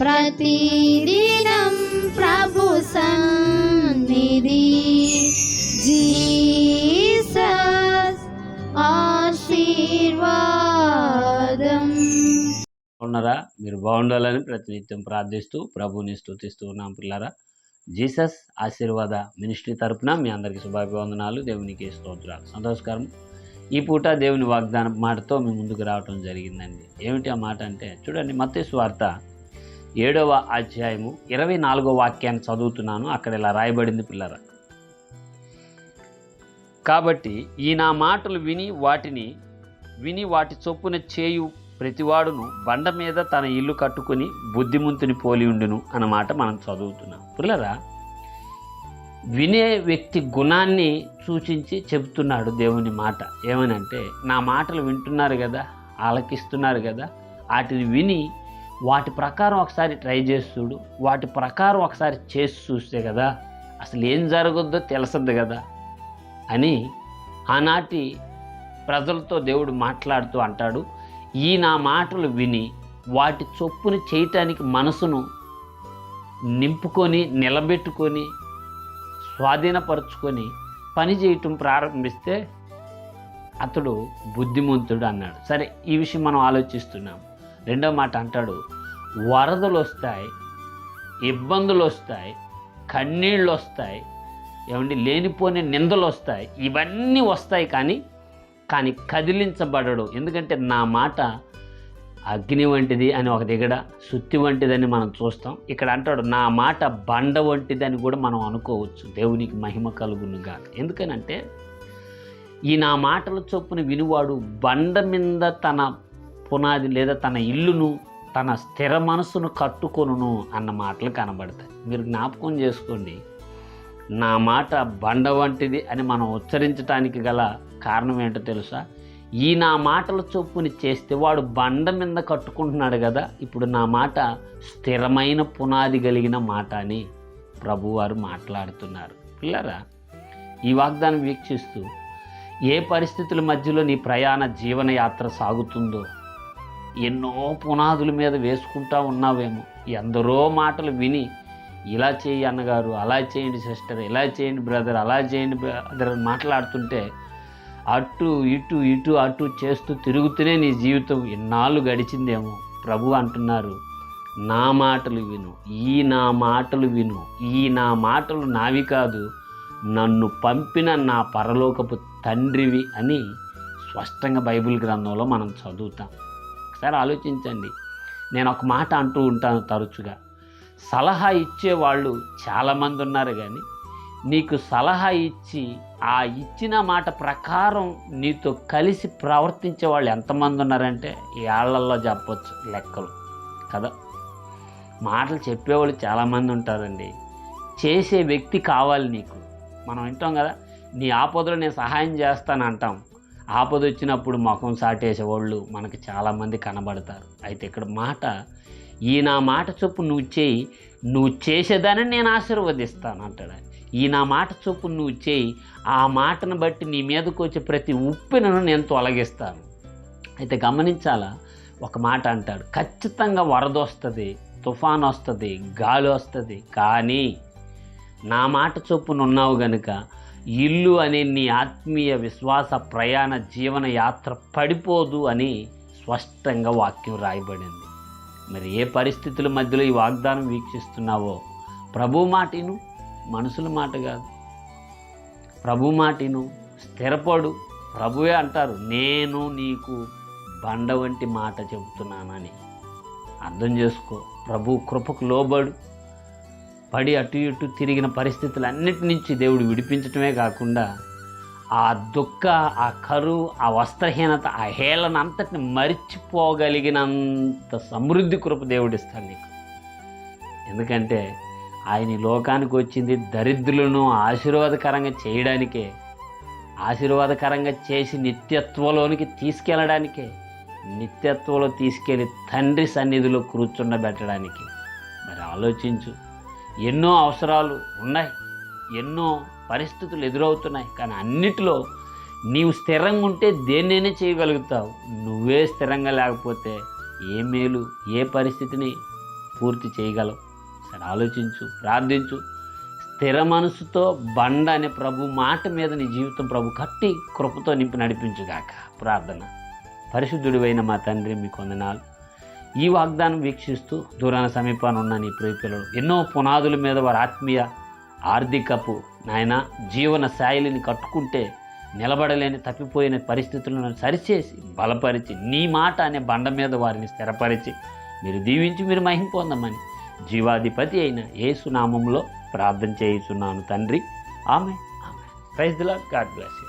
ప్రతిదినం ప్రభు సన్నిధి. జీసస్ ఆశీర్వాదం. ఉన్నారా మీరు బాగుండాలని ప్రతినిత్యం ప్రార్థిస్తూ ప్రభుని స్థుతిస్తూ ఉన్నాం పిల్లరా. జీసస్ ఆశీర్వాద మినిస్ట్రీ తరపున మీ అందరికీ శుభాభివందనాలు దేవునికి స్తోత్రాలు. సంతోషకరం. ఈ పూట దేవుని వాగ్దానం మాటతో మీ ముందుకు రావటం జరిగిందండి. ఏమిటి ఆ మాట అంటే చూడండి మత్స్సు వార్త ఏడవ అధ్యాయము ఇరవై నాలుగో వాక్యాన్ని చదువుతున్నాను. అక్కడ ఇలా రాయబడింది పిల్లరా. కాబట్టి ఈ నా మాటలు విని వాటిని విని వాటి చొప్పున చేయు ప్రతివాడును బండ మీద తన ఇల్లు కట్టుకుని బుద్ధిమంతుని పోలి ఉండును అన్నమాట మనం చదువుతున్నాం. పిల్లరా వినే వ్యక్తి గుణాన్ని సూచించి చెబుతున్నాడు దేవుని మాట. ఏమనంటే నా మాటలు వింటున్నారు కదా ఆలకిస్తున్నారు కదా వాటిని విని వాటి ప్రకారం ఒకసారి ట్రై చేసి చూడు. వాటి ప్రకారం ఒకసారి చేసి చూస్తే కదా అసలు ఏం జరగద్దో తెలుసద్దు కదా అని ఆనాటి ప్రజలతో దేవుడు మాట్లాడుతూ అంటాడు. ఈ నా మాటలు విని వాటి చొప్పును చేయటానికి మనసును నింపుకొని నిలబెట్టుకొని స్వాధీనపరుచుకొని పని చేయటం ప్రారంభిస్తే అతడు బుద్ధిమంతుడు అన్నాడు. సరే ఈ విషయం మనం ఆలోచిస్తున్నాం. రెండో మాట అంటాడు వరదలు వస్తాయి ఇబ్బందులు వస్తాయి కన్నీళ్ళు వస్తాయి ఏమండి లేనిపోని నిందలు వస్తాయి ఇవన్నీ వస్తాయి కానీ కానీ కదిలించబడడు. ఎందుకంటే నా మాట అగ్ని వంటిది అని ఒక దిగడ సుత్తి వంటిదని మనం చూస్తాం. ఇక్కడ అంటాడు నా మాట బండ వంటిదని కూడా మనం అనుకోవచ్చు. దేవునికి మహిమ కలుగునుగా ఎందుకనంటే ఈ నా మాటల చొప్పున వినువాడు బండ మీద తన పునాది లేదా తన ఇల్లును తన స్థిర మనసును కట్టుకొనును అన్న మాటలు కనబడతాయి. మీరు జ్ఞాపకం చేసుకోండి నా మాట బండ వంటిది అని మనం ఉచ్చరించడానికి గల కారణం ఏంటో తెలుసా? ఈ నా మాటల చొప్పుని చేస్తే వాడు బండ మీద కట్టుకుంటున్నాడు కదా ఇప్పుడు నా మాట స్థిరమైన పునాది కలిగిన మాట అని ప్రభువారు మాట్లాడుతున్నారు. పిల్లరా ఈ వాగ్దానం వీక్షిస్తూ ఏ పరిస్థితుల మధ్యలో నీ ప్రయాణ జీవనయాత్ర సాగుతుందో ఎన్నో పునాదుల మీద వేసుకుంటా ఉన్నావేమో. ఎందరో మాటలు విని ఇలా చేయి అన్నగారు అలా చేయండి సిస్టర్ ఇలా చేయండి బ్రదర్ అలా చేయండి బ్రదర్ అని మాట్లాడుతుంటే అటు ఇటు ఇటు అటు చేస్తూ తిరుగుతూనే నీ జీవితం ఎన్నాళ్ళు గడిచిందేమో. ప్రభు అంటున్నారు నా మాటలు విను ఈ నా మాటలు విను ఈ నా మాటలు నావి కాదు నన్ను పంపిన నా పరలోకపు తండ్రివి అని స్పష్టంగా బైబిల్ గ్రంథంలో మనం చదువుతాం. ఒకసారి ఆలోచించండి. నేను ఒక మాట అంటూ ఉంటాను తరచుగా. సలహా ఇచ్చేవాళ్ళు చాలామంది ఉన్నారు కానీ నీకు సలహా ఇచ్చి ఆ ఇచ్చిన మాట ప్రకారం నీతో కలిసి ప్రవర్తించే వాళ్ళు ఎంతమంది ఉన్నారంటే ఏళ్ళలో చెప్పచ్చు లెక్కలు. కదా? మాటలు చెప్పేవాళ్ళు చాలామంది ఉంటారండి. చేసే వ్యక్తి కావాలి నీకు. మనం వింటాం కదా నీ ఆపదలో నేను సహాయం చేస్తాను అంటాం. ఆపద వచ్చినప్పుడు ముఖం సాటేసేవాళ్ళు మనకు చాలామంది కనబడతారు. అయితే ఇక్కడ మాట ఈ నా మాట చొప్పు నువ్వు చేయి నువ్వు చేసేదాన్ని నేను ఆశీర్వదిస్తాను అంటాడు ఈ నా మాట చొప్పు నువ్వు చేయి ఆ మాటను బట్టి నీ మీదకు వచ్చే ప్రతి ఉప్పెనను నేను తొలగిస్తాను. అయితే గమనించాలా? ఒక మాట అంటాడు ఖచ్చితంగా వరద వస్తుంది తుఫాన్ వస్తుంది గాలి వస్తుంది కానీ నా మాట చొప్పున ఉన్నావు గనుక ఇల్లు అనే నీ ఆత్మీయ విశ్వాస ప్రయాణ జీవన యాత్ర పడిపోదు అని స్పష్టంగా వాక్యం రాయబడింది. మరి ఏ పరిస్థితుల మధ్యలో ఈ వాగ్దానం వీక్షిస్తున్నావో? ప్రభు మాటిను మనుషుల మాట కాదు. ప్రభు మాటిను స్థిరపడు ప్రభువే అంటారు. నేను నీకు బండ వంటి మాట చెబుతున్నానని. అర్థం చేసుకో ప్రభు కృపకు లోబడు. పడి అటు ఇటు తిరిగిన పరిస్థితులన్నిటి నుంచి దేవుడు విడిపించటమే కాకుండా ఆ దుఃఖ ఆ కరువు ఆ వస్త్రహీనత ఆ హేళన అంతటిని మరిచిపోగలిగినంత సమృద్ధి కృప దేవుడిస్తాడు నీకు. ఎందుకంటే ఆయన లోకానికి వచ్చింది దరిద్రులను ఆశీర్వాదకరంగా చేయడానికే ఆశీర్వాదకరంగా చేసి నిత్యత్వంలోనికి తీసుకెళ్ళడానికే నిత్యత్వంలో తీసుకెళ్ళి తండ్రి సన్నిధిలో కూర్చుండబెట్టడానికి. మరి ఆలోచించు. ఎన్నో అవసరాలు ఉన్నాయి ఎన్నో పరిస్థితులు ఎదురవుతున్నాయి కానీ అన్నిటిలో నీవు స్థిరంగా ఉంటే దేన్నైనా చేయగలుగుతావు. నువ్వే స్థిరంగా లేకపోతే ఏ మేలు ఏ పరిస్థితిని పూర్తి చేయగలవు? సరే ఆలోచించు ప్రార్థించు. స్థిర మనసుతో బండ అనే ప్రభు మాట మీద నీ జీవితం ప్రభు కట్టి కృపతో నింపి నడిపించుగాక. ప్రార్థన. పరిశుద్ధుడివైన మా తండ్రి మీకు వందనాలు. ఈ వాగ్దానం వీక్షిస్తూ దూరాన సమీపాన ఉన్న నీ ప్రియపిల్లలు ఎన్నో పునాదుల మీద వారి ఆత్మీయ ఆర్థికపు నాయన జీవన శైలిని కట్టుకుంటే నిలబడలేని తప్పిపోయిన పరిస్థితులను సరిచేసి బలపరిచి నీ మాట అనే బండ మీద వారిని స్థిరపరిచి మీరు దీవించి మీరు మహింపొందమని జీవాధిపతి అయిన యేసు నామంలో ప్రార్థన చేయుచున్నాను తండ్రి. ఆమె ఆమె ప్రైజ్ దిలా గాడ్ బ్లెస్